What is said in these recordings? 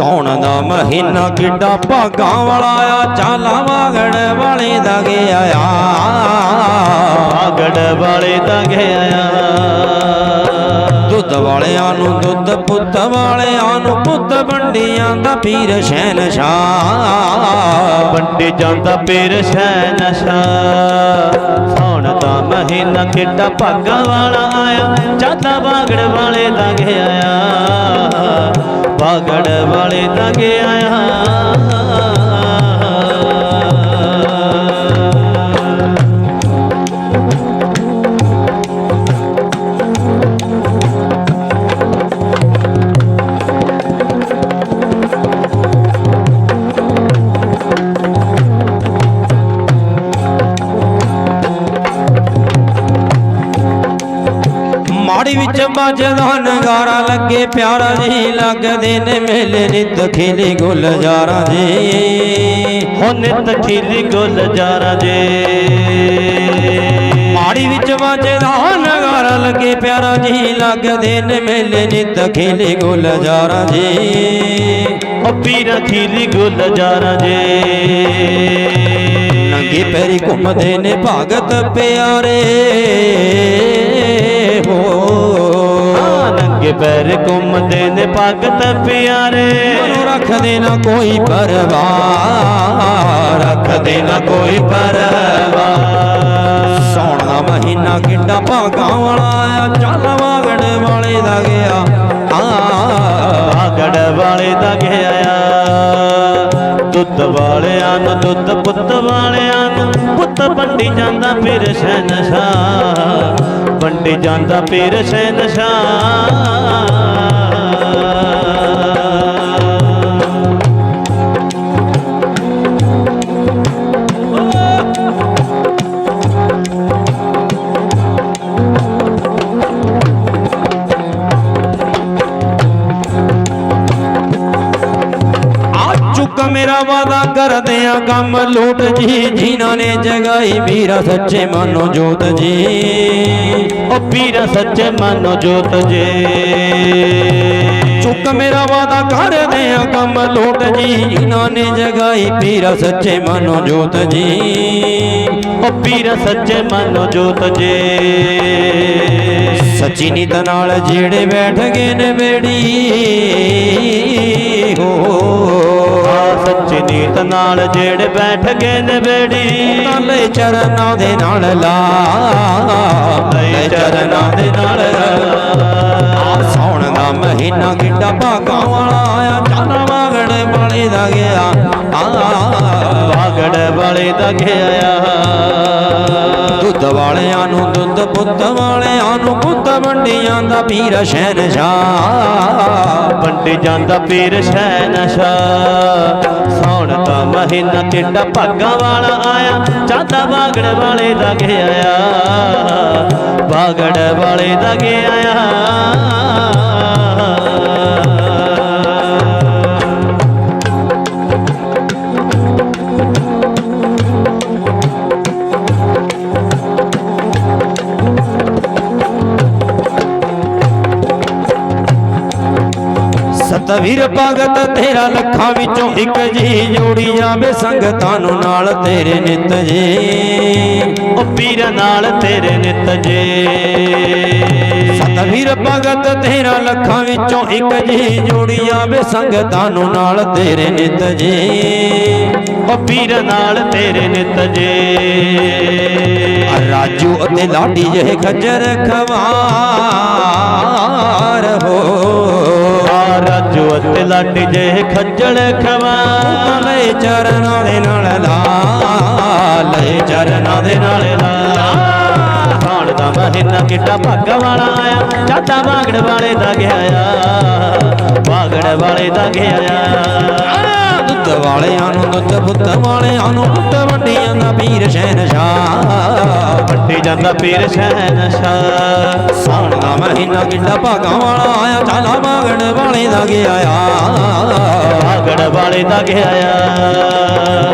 ਮਹੀਨਾ ਕਿੱਡਾ ਭਾਗਾਂ ਵਾਲਾ ਆ, ਚਾਲਾ ਵਾਗੜ ਵਾਲੇ ਦਾ ਗਿਆ ਆ। ਆਗੜ ਵਾਲੇ ਦਾ ਗਿਆ ਦੁੱਧ ਵਾਲਿਆਂ ਨੂੰ ਦੁੱਧ, ਪੁੱਤ ਵਾਲਿਆਂ ਨੂੰ ਪੁੱਤ, ਵੰਡੀਆਂ ਦਾ ਪੀਰ ਸ਼ਹਿਨਸ਼ਾਹ। ਬੰਡੇ ਜਾਂਦਾ ਪੀਰ ਸ਼ੈ ਨਸ਼ਾ ਸੌਣ ਦਾ ਮਹੀਨਾ ਕਿੱਡਾ ਭਾਗਾਂ ਵਾਲਾ ਆਇਆ, ਚਾਦਾ ਬਾਗੜ ਵਾਲੇ ਦਾ ਗਿਆ ਬਾਗੜ ਵਾਲੇ ਦਾ ਗਿਆ ਮਾੜੀ ਵਿੱਚ ਵੱਜਦਾ ਨਗਾਰਾ ਲੱਗੇ ਪਿਆਰਾ ਜੀ ਲੱਗਦੇ ਨੇ ਮੇਲੇ ਨਿਤ ਖੇਲੀ ਗੁਲਜ਼ਾਰਾਂ ਜੀ। ਹੁਣ ਨਿਤ ਖੀਲੀ ਗੁਲ ਜਾਰਾ ਜੇ। ਮਾੜੀ ਵਿੱਚ ਵੱਜਦਾ ਨਗਾਰਾ ਲੱਗੇ ਪਿਆਰਾ ਜੀ ਲੱਗਦੇ ਨੇ ਮੇਲੇ ਨਿਤ ਖੇਲੀ ਗੁਲਜ਼ਾਰਾਂ ਜੀ। ਉਹ ਪੀਰਾ ਖੀਲੀ ਗੁਲ ਜਾਰਾ ਜੇ। ਨੰਗੇ ਪੈਰੀ ਘੁੰਮਦੇ ਨੇ ਭਗਤ ਪਿਆਰੇ। ਹੋ ਨੰਗੇ ਪੈਰ ਘੁੰਮਦੇ ਨੇ ਭਗਤ ਪਿਆਰੇ। ਰੱਖਦੇ ਨਾ ਕੋਈ ਪਰਵਾਹ ਰੱਖਦੇ ਨਾ ਕੋਈ ਪਰਵਾਹ ਸੌਣ ਮਹੀਨਾ ਕਿੱਡਾ ਭਾਗਾ ਵਾਲਾ ਆ ਚੱਲ ਵਾਗੜ ਵਾਲੇ ਦਾ ਗਿਆ। ਆ, ਆਗੜ ਵਾਲੇ ਦਾ ਗਿਆ ਦੁੱਧ ਵਾਲਿਆਂ ਨੂੰ, ਦੁੱਧ ਪੁੱਤ ਵਾਲਿਆਂ ਨੂੰ। ਪੁੱਤ ਵੰਡੀ ਜਾਂਦਾ ਫਿਰ ਸ਼ਹਿਨਸ਼ਾ ਵੰਡੀ ਜਾਂਦਾ ਫਿਰ ਸ਼ਹਿਨਸ਼ਾ ਚੁੱਕ ਵਾਦਾ ਕਰਦੇ ਆ ਕੰਮ ਲੋਟ ਜੀ, ਜਿਨ੍ਹਾਂ ਨੇ ਜਗਾਈ ਵੀਰਾ ਸੱਚੇ ਮਨੋ ਜੋਤ ਜੀ। ਉਹ ਪੀਰਾ ਸੱਚੇ ਮਨੋ ਜੋਤ ਜੇ। ਚੁੱਕ ਮੇਰਾ ਵਾਦਾ ਕਰਦੇ ਆ ਕੰਮ ਲੋਟ ਜੀ, ਜਿਨ੍ਹਾਂ ਨੇ ਜਗਾਈ ਵੀਰਾ ਸੱਚੇ ਮਨੋ ਜੋਤ ਜੀ। ਉਹ ਪੀਰਾ ਸੱਚੇ ਮਨੋ ਜੋਤ ਜੇ। ਸੱਚੀ ਨੀਤ ਨਾਲ ਜਿਹੜੇ ਬੈਠ ਗਏ ਨੇ ਬੇੜੀ ਹੋ ਨੀਤ ਨਾਲ ਜਿਹੜੇ ਬੈਠ ਗਏ ਨੇ ਬੇੜੀ ਨਾਲੇ ਚਰਨਾਂ ਦੇ ਨਾਲ ਲਾ। ਲੈ ਚਰਨਾਂ ਦੇ ਨਾਲ ਆ ਸੌਣ ਦਾ ਮਹੀਨਾ ਕਿੱਡਾ ਭਾਗਾਂ ਵਾਲਾ ਆਇਆ। ਚਾਨਾ ਵਾਗੜ ਵਾਲੇ ਦਾ ਗਿਆ। ਆ ਬਾਗੜ ਵਾਲੇ ਦਾ ਗਿਆ ਵਾਲਿਆਂ ਨੂੰ ਦੁੱਧ ਪੁੱਤ, ਵਾਲਿਆਂ ਨੂੰ ਪੁੱਤ, ਵੰਡੀਆਂ ਦਾ ਪੀਰ ਸ਼ਹਿਨਸ਼ਾਹ। ਬੰਡੇ ਜਾਂਦਾ ਪੀਰ ਸ਼ਹਿਨਸ਼ਾ ਸੌਣ ਦਾ ਮਹੀਨਾ ਕਿੱਡਾ ਭਾਗਾਂ ਵਾਲਾ ਆਇਆ, ਚਾਦਾ ਬਾਗੜ ਵਾਲੇ ਦਾ ਗਿਆ ਬਾਗੜ ਵਾਲੇ ਦਾ ਗਿਆ ਸਤਵੀਰ ਭਗਤ ਤੇਰਾ ਲੱਖਾਂ ਵਿੱਚੋਂ ਇੱਕ ਜੀ ਜੋੜੀ ਜਾਵੇ ਸੰਗਤਾਂ ਨੂੰ ਨਾਲ ਤੇਰੇ ਨਿਤ ਜੀ। ਉਹ ਪੀਰ ਨਾਲ ਤੇਰੇ ਨਿਤ ਜੇ। ਸਤਵੀਰ ਭਗਤ ਤੇਰਾ ਲੱਖਾਂ ਵਿੱਚੋਂ ਇੱਕ ਜੀ ਜੋੜੀ ਜਾਵੇ ਸੰਗਤਾਂ ਨੂੰ ਨਾਲ ਤੇਰੇ ਨਿਤ ਜੀ। ਉਹ ਪੀਰ ਨਾਲ ਤੇਰੇ ਨਿਤ ਜੇ। ਰਾਜੂ ਅਤੇ ਲਾਡੀ ਜਿਹੇ ਖੱਜਰ ਖਵਾਰ ਲਾਡੀ ਜੇ ਖੱਜਲ ਖਵਾ। ਲੈ ਚਰਨਾਂ ਦੇ ਨਾਲ ਲਾ। ਲੈ ਚਰਨਾਂ ਦੇ ਨਾਲ ਲਾ। ਸਾਣ ਦਾ ਮਹੀਨਾ ਕਿੱਡਾ ਭਾਗਾ ਵਾਲਾ ਆਇਆ। ਚਾਦਾ ਬਾਗੜ ਵਾਲੇ ਦਾ ਗਿਆ ਬਾਗੜ ਵਾਲੇ ਦਾ ਗਿਆ ਦੁੱਧ ਵਾਲਿਆਂ ਨੂੰ ਦੁੱਧ ਪੁੱਤ ਵਾਲਿਆਂ ਨੂੰ ਪੁੱਤ ਵੰਡੀਆਂ ਦਾ ਪੀਰ ਸ਼ਹਿਨਸ਼ਾਹ। ਵੱਡੀ ਜਾਂਦਾ ਪੀਰ ਸ਼ਹਿਨਸ਼ਾਹ। ਸਾਉਣ ਦਾ ਮਹੀਨਾ ਕਿੱਡਾ ਭਾਗਾਂ ਵਾਲਾ ਆਇਆ ਚਾਲਾ ਬਾਗੜ ਵਾਲੇ ਦਾ ਗਿਆ ਆ। ਬਾਗੜ ਵਾਲੇ ਦਾ ਗਿਆ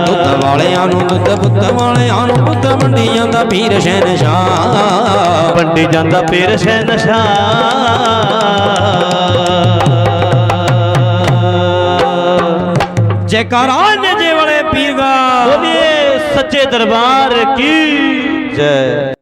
ਦੁੱਧ ਵਾਲਿਆਂ ਨੂੰ ਦੁੱਧ ਪੁੱਤ ਵਾਲਿਆਂ ਨੂੰ ਪੁੱਤ ਵੰਡੀਆਂ ਦਾ ਪੀਰ ਸ਼ਹਿਨਸ਼ਾਹ। ਵੱਡੀ ਜਾਂਦਾ ਪੀਰ ਸ਼ਹਿਨਸ਼ਾਹ। ਜੈਕਾਰਾ ਨੇ ਵਾਲੇ ਪੀਰਗਾ ਬੋਲੀਏ ਸੱਚੇ ਦਰਬਾਰ ਕੀ ਜੈ